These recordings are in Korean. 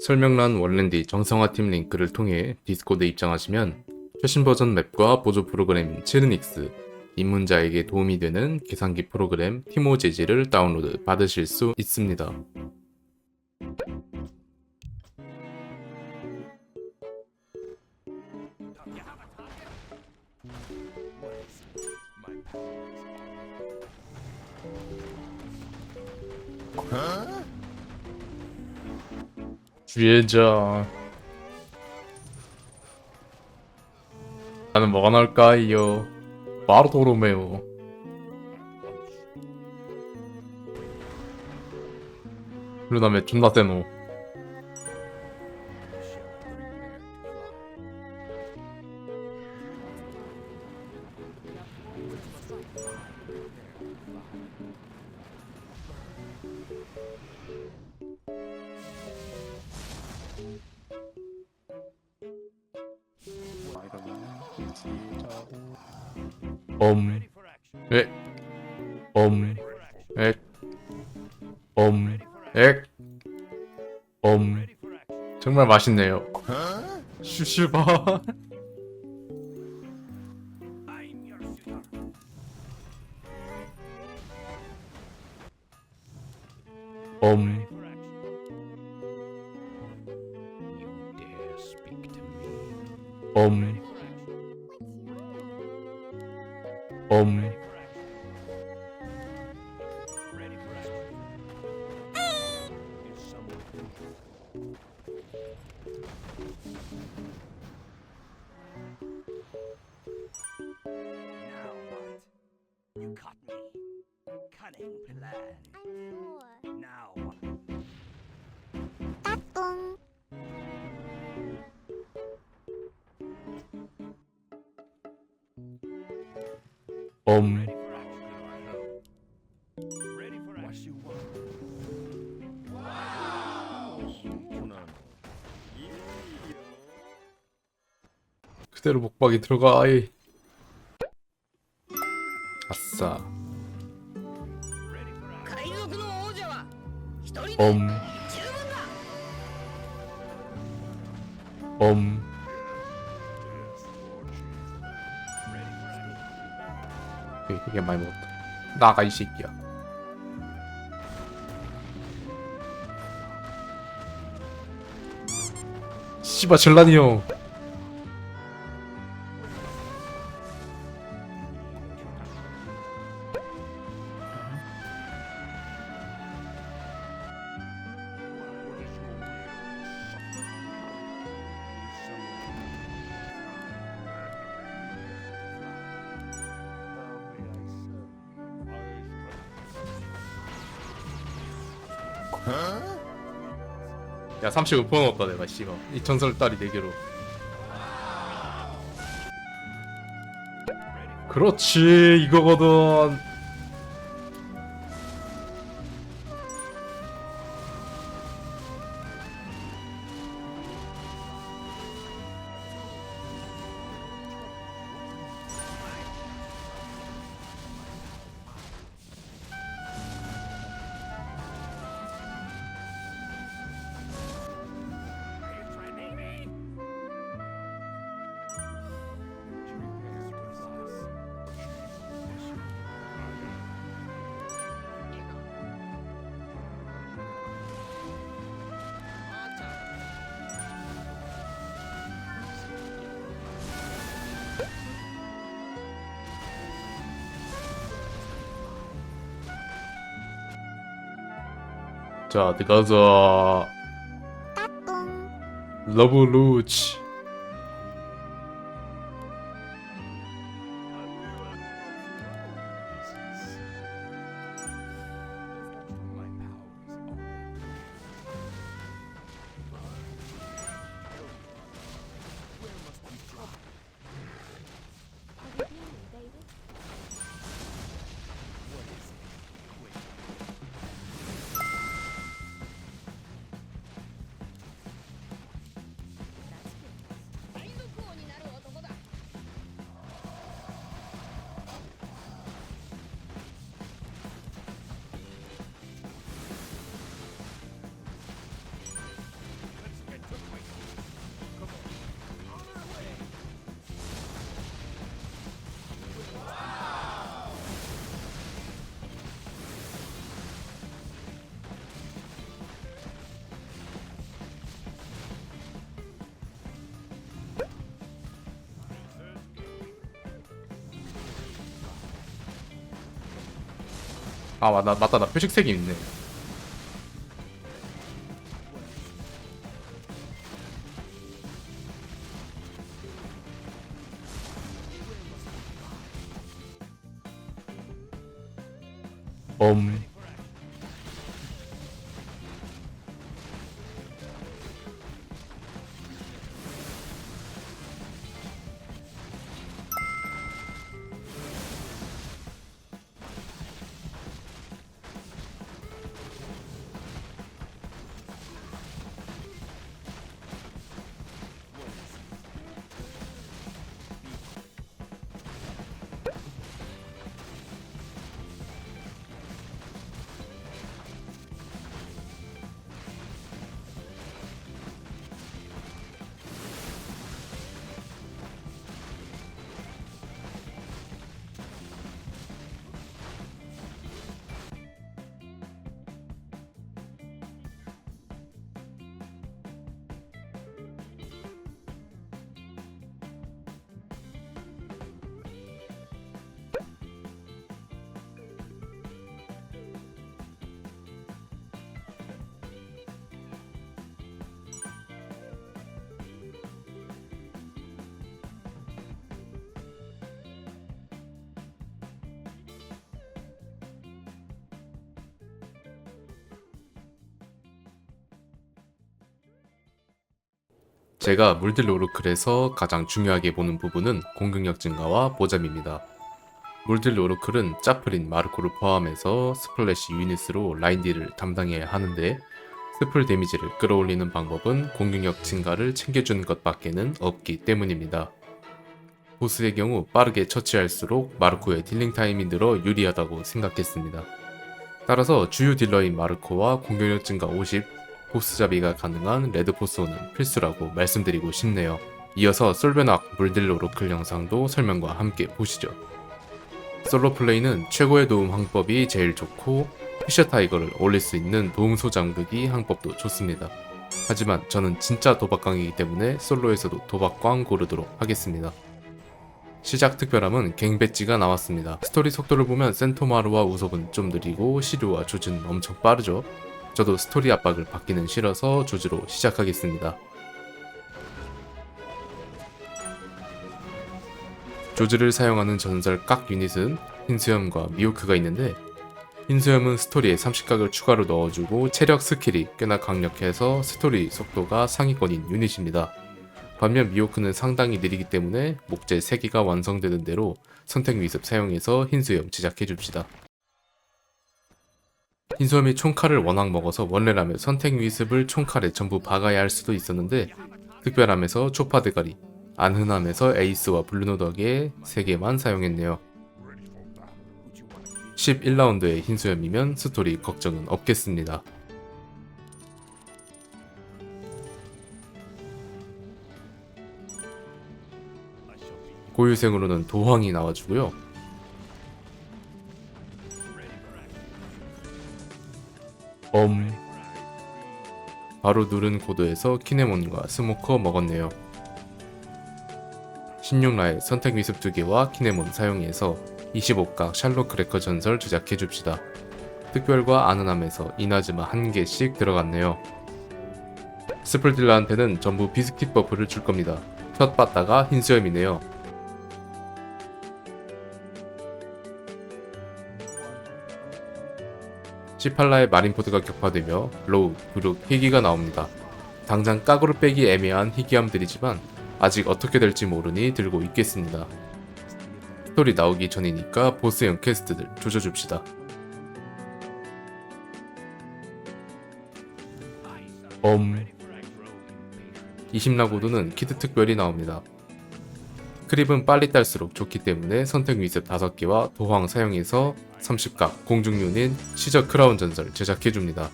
설명란 원랜디 정성화팀 링크를 통해 디스코드에 입장하시면 최신 버전 맵과 보조 프로그램인 체르닉스, 입문자에게 도움이 되는 계산기 프로그램 티모 재질을 다운로드 받으실 수 있습니다. 주의자 나는 뭐가 나올까요? 바르토로메오. 루나메 존나 세노 엄, 에, 엄, 엑, 엄, 엑, 엄. 정말 맛있네요. 슈슈바. Cunning plan. Now what? 엄. Ready for action. Ready for. What you want? 그대로 목박이 들어가 아이. 아싸. 엄. 엄. 오케이, 되게 많이 먹었다. 나가 이 새끼야. 씨바 젤라니 형. 35% 넣었다 내가 씨발 이 전설 딸이 4개로. 그렇지 이거거든 자 들어가자 러브 루치 My 아 맞다 맞다. 나 표식색이 있네. 엄 제가 물딜 오르클에서 가장 중요하게 보는 부분은 공격력 증가와 보잠입니다. 물딜 오르클은 짜프린 마르코를 포함해서 스플래시 유닛으로 라인 딜을 담당해야 하는데 스플 데미지를 끌어올리는 방법은 공격력 증가를 챙겨주는 것밖에는 없기 때문입니다. 보스의 경우 빠르게 처치할수록 마르코의 딜링 타임이 늘어 유리하다고 생각했습니다. 따라서 주요 딜러인 마르코와 공격력 증가 50, 보스 잡이가 가능한 레드 포스오는 필수라고 말씀드리고 싶네요. 이어서 솔베낙 물딜 오로클 영상도 설명과 함께 보시죠. 솔로 플레이는 최고의 도움 항법이 제일 좋고 피셔 타이거를 올릴 수 있는 도움 소 장극이 항법도 좋습니다. 하지만 저는 진짜 도박광이기 때문에 솔로에서도 도박광 고르도록 하겠습니다. 시작 특별함은 갱 배지가 나왔습니다. 스토리 속도를 보면 센토마루와 우섭은 좀 느리고 시류와 조즈는 엄청 빠르죠. 저도 스토리 압박을 받기는 싫어서 조즈로 시작하겠습니다. 조즈를 사용하는 전설 각 유닛은 흰수염과 미호크가 있는데 흰수염은 스토리에 30각을 추가로 넣어주고 체력 스킬이 꽤나 강력해서 스토리 속도가 상위권인 유닛입니다. 반면 미호크는 상당히 느리기 때문에 목재 3개가 완성되는 대로 선택 미습 사용해서 흰수염 제작해줍시다. 흰수염이 총칼을 워낙 먹어서 원래라면 선택 미습을 총칼에 전부 박아야 할 수도 있었는데 특별함에서 초파 대가리, 안흔함에서 에이스와 블루노 덕에 3개만 사용했네요. 11라운드의 흰수염이면 스토리 걱정은 없겠습니다. 고유생으로는 도황이 나와주고요. 엄 바로 누른 코드에서 키네몬과 스모커 먹었네요. 16라의 선택 미습 2개와 키네몬 사용해서 25각 샬롯 크래커 전설 제작해 줍시다. 특별과 아는함에서 이나즈마 1개씩 들어갔네요. 스플딜러한테는 전부 비스킷 버프를 줄 겁니다. 첫 빠따가 흰수염이네요. 18라의 마린포드가 격파되며 로우, 브룩, 희귀가 나옵니다. 당장 까구를 빼기 애매한 희귀함들이지만 아직 어떻게 될지 모르니 들고 있겠습니다. 스토리 나오기 전이니까 보스형 퀘스트들 조져줍시다. 엄 20라고도는 키드 특별히 나옵니다. 크립은 빨리 딸수록 좋기 때문에 선택 위습 5개와 도황 사용해서 30각 공중 유닛 시저 크라운 전설 제작해줍니다.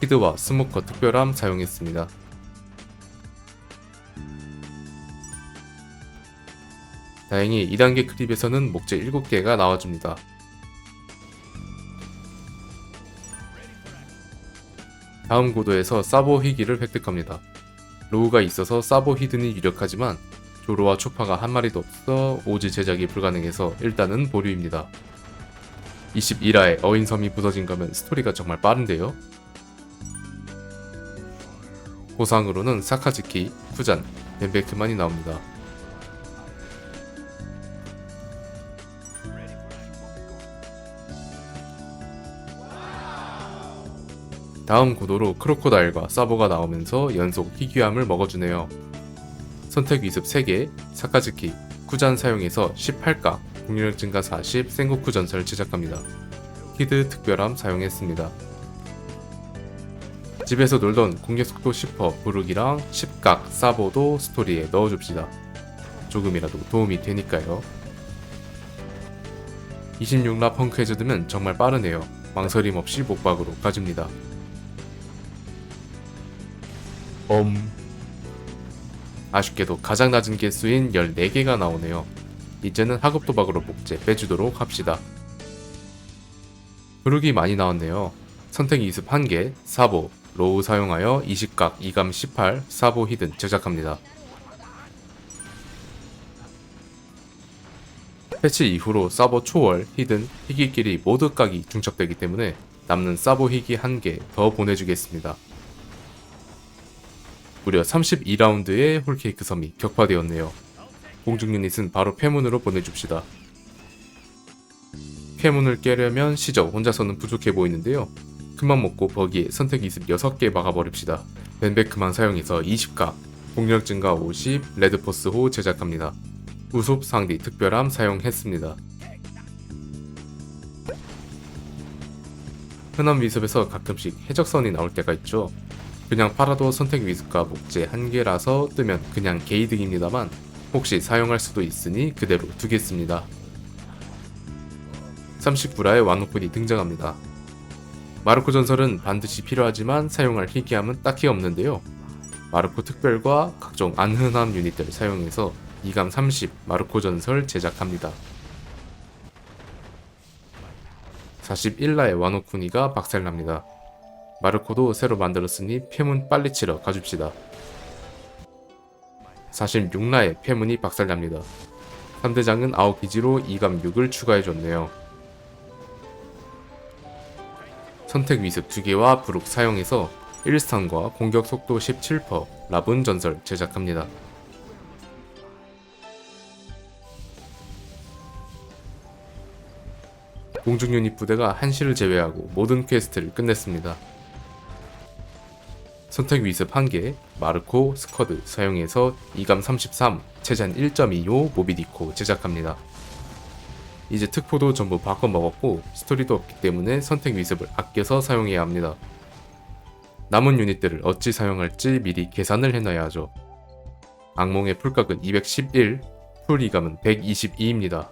키드와 스모커 특별함 사용했습니다. 다행히 2단계 크립에서는 목재 7개가 나와줍니다. 다음 고도에서 사보 희귀를 획득합니다. 로우가 있어서 사보 히든이 유력하지만 조로와 초파가 한 마리도 없어 오지 제작이 불가능해서 일단은 보류입니다. 21화에 어인섬이 부서진 거면 스토리가 정말 빠른데요. 보상으로는 사카즈키, 쿠잔, 벤베크만이 나옵니다. 다음 구도로 크로코다일과 사보가 나오면서 연속 희귀함을 먹어주네요. 선택 위습 3개, 사카즈키, 쿠잔 사용해서 18각, 공격력 증가 40, 생고쿠 전설 제작합니다. 히드 특별함 사용했습니다. 집에서 놀던 공격속도 10% 부르기랑 10각 사보도 스토리에 넣어줍시다. 조금이라도 도움이 되니까요. 26라 펑크 해저드면 정말 빠르네요. 망설임 없이 목박으로 가줍니다. 엄 아쉽게도 가장 낮은 개수인 14개가 나오네요. 이제는 하급 도박으로 복제 빼주도록 합시다. 부르기 많이 나왔네요. 선택 20 1개, 사보, 로우 사용하여 20각 2감 18, 사보 히든 제작합니다. 패치 이후로 사보 초월, 히든, 희귀끼리 모두 각이 중첩되기 때문에 남는 사보 희귀 1개 더 보내주겠습니다. 무려 32라운드의 홀케이크 섬이 격파되었네요. 공중 유닛은 바로 폐문으로 보내줍시다. 폐문을 깨려면 시적 혼자서는 부족해 보이는데요. 큰맘 먹고 버기에 선택 20 6개 막아버립시다. 벤베크만 사용해서 20각, 공격 증가 50, 레드포스호 제작합니다. 우속 상디 특별함 사용했습니다. 흔한 위습에서 가끔씩 해적선이 나올 때가 있죠. 그냥 팔아도 선택 위습과 목재 한 개라서 뜨면 그냥 개이득입니다만 혹시 사용할 수도 있으니 그대로 두겠습니다. 39라의 와노폰이 등장합니다. 마르코 전설은 반드시 필요하지만 사용할 희귀함은 딱히 없는데요. 마르코 특별과 각종 안흔함 유닛들을 사용해서 2감 30 마르코 전설 제작합니다. 41라의 와노쿠니가 박살납니다. 마르코도 새로 만들었으니 폐문 빨리 치러 가줍시다. 46라의 폐문이 박살납니다. 3대장은 아웃기지로 2감 6을 추가해줬네요. 선택 위습 2개와 부룩 사용해서 1스턴과 공격 속도 17% 라분 전설 제작합니다. 공중 유닛 부대가 한시를 제외하고 모든 퀘스트를 끝냈습니다. 선택 위습 1개, 마르코, 스쿼드 사용해서 2감 33, 체잔 1.25 모비디코 제작합니다. 이제 특포도 전부 바꿔 먹었고 스토리도 없기 때문에 선택 위습을 아껴서 사용해야 합니다. 남은 유닛들을 어찌 사용할지 미리 계산을 해놔야 하죠. 악몽의 풀각은 211, 풀이감은 122입니다.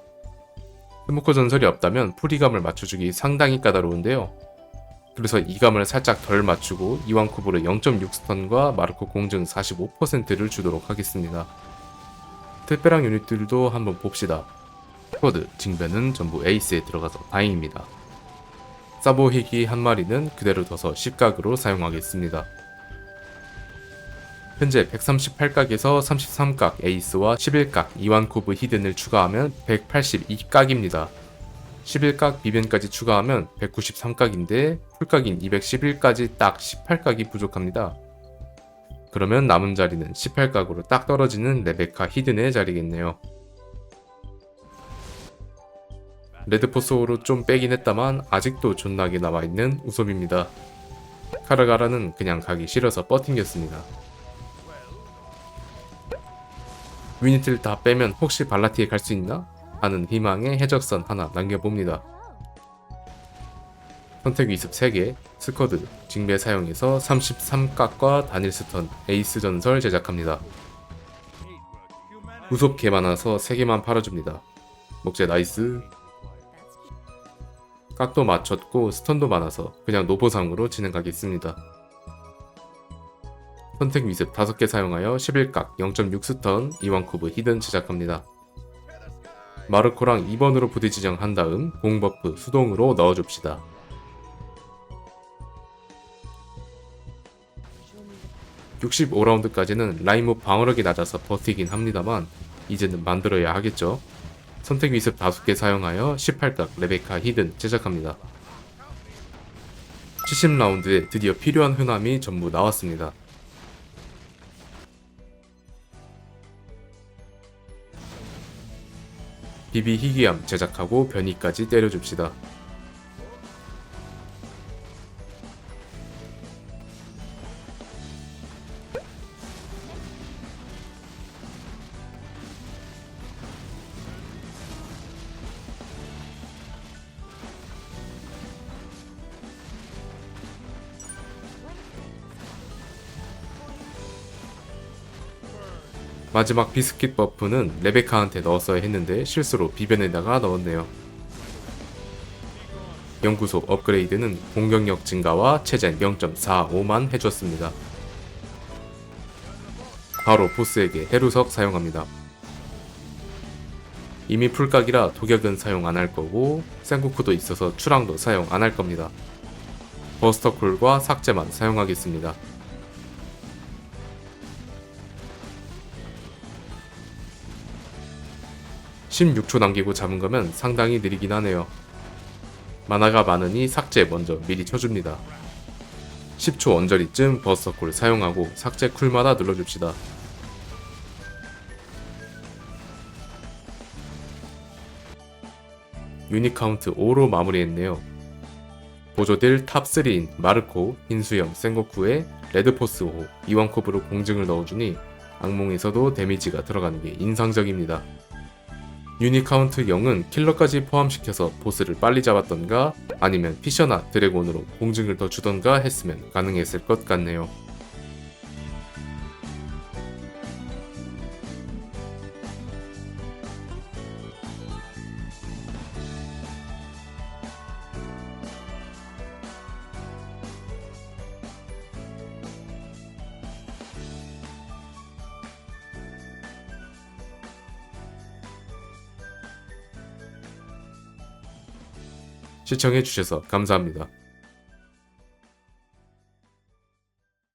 스모커 전설이 없다면 풀이감을 맞춰주기 상당히 까다로운데요. 그래서 이감을 살짝 덜 맞추고 이완쿠브르 0.6스턴과 마르코 공증 45%를 주도록 하겠습니다. 특별한 유닛들도 한번 봅시다. 스쿼드, 징배는 전부 에이스에 들어가서 다행입니다. 사보 희귀 한 마리는 그대로 둬서 10각으로 사용하겠습니다. 현재 138각에서 33각 에이스와 11각 이완쿠브 히든을 추가하면 182각입니다. 11각 비변까지 추가하면 193각인데 풀각인 211까지 딱 18각이 부족합니다. 그러면 남은 자리는 18각으로 딱 떨어지는 레베카 히든의 자리겠네요. 레드포스호로 좀 빼긴 했다만 아직도 존나게 남아있는 우섭입니다. 카르가라는 그냥 가기 싫어서 뻗팅겼습니다. 유니트를 다 빼면 혹시 발라티에 갈 수 있나? 하는 희망의 해적선 하나 남겨봅니다. 선택 위습 3개, 스쿼드, 징배 사용해서 33각과 단일 스턴, 에이스 전설 제작합니다. 우속 개 많아서 3개만 팔아줍니다. 목재 나이스. 각도 맞췄고 스턴도 많아서 그냥 노보상으로 진행하겠습니다. 선택 위습 5개 사용하여 11각 0.6스턴 이완쿠브 히든 제작합니다. 마르코랑 2번으로 부대 지정한 다음 공버프 수동으로 넣어줍시다. (65라운드까지는) 라인무 방어력이 낮아서 버티긴 합니다만 이제는 만들어야 하겠죠 선택 미습 5개 사용하여 18각 레베카 히든 제작합니다. 70라운드에 드디어 필요한 흔함이 전부 나왔습니다. 비비 희귀암 제작하고 변이까지 때려줍시다. 마지막 비스킷 버프는 레베카한테 넣었어야 했는데 실수로 비변에다가 넣었네요. 연구소 업그레이드는 공격력 증가와 체젠 0.45만 해줬습니다. 바로 보스에게 해루석 사용합니다. 이미 풀각이라 도격은 사용 안 할 거고 생쿠쿠도 있어서 추랑도 사용 안 할 겁니다. 버스터콜과 삭제만 사용하겠습니다. 16초 남기고 잡은 거면 상당히 느리긴 하네요. 만화가 많으니 삭제 먼저 미리 쳐줍니다. 10초 언저리쯤 버스터콜 사용하고 삭제 쿨마다 눌러줍시다. 유닛 카운트 5로 마무리했네요. 보조딜 탑3인 마르코, 흰수염, 센고쿠에 레드포스 5, 이완컵으로 공증을 넣어주니 악몽에서도 데미지가 들어가는 게 인상적입니다. 유닛 카운트 0은 킬러까지 포함시켜서 보스를 빨리 잡았던가 아니면 피셔나 드래곤으로 공증을 더 주던가 했으면 가능했을 것 같네요. 시청해주셔서 감사합니다.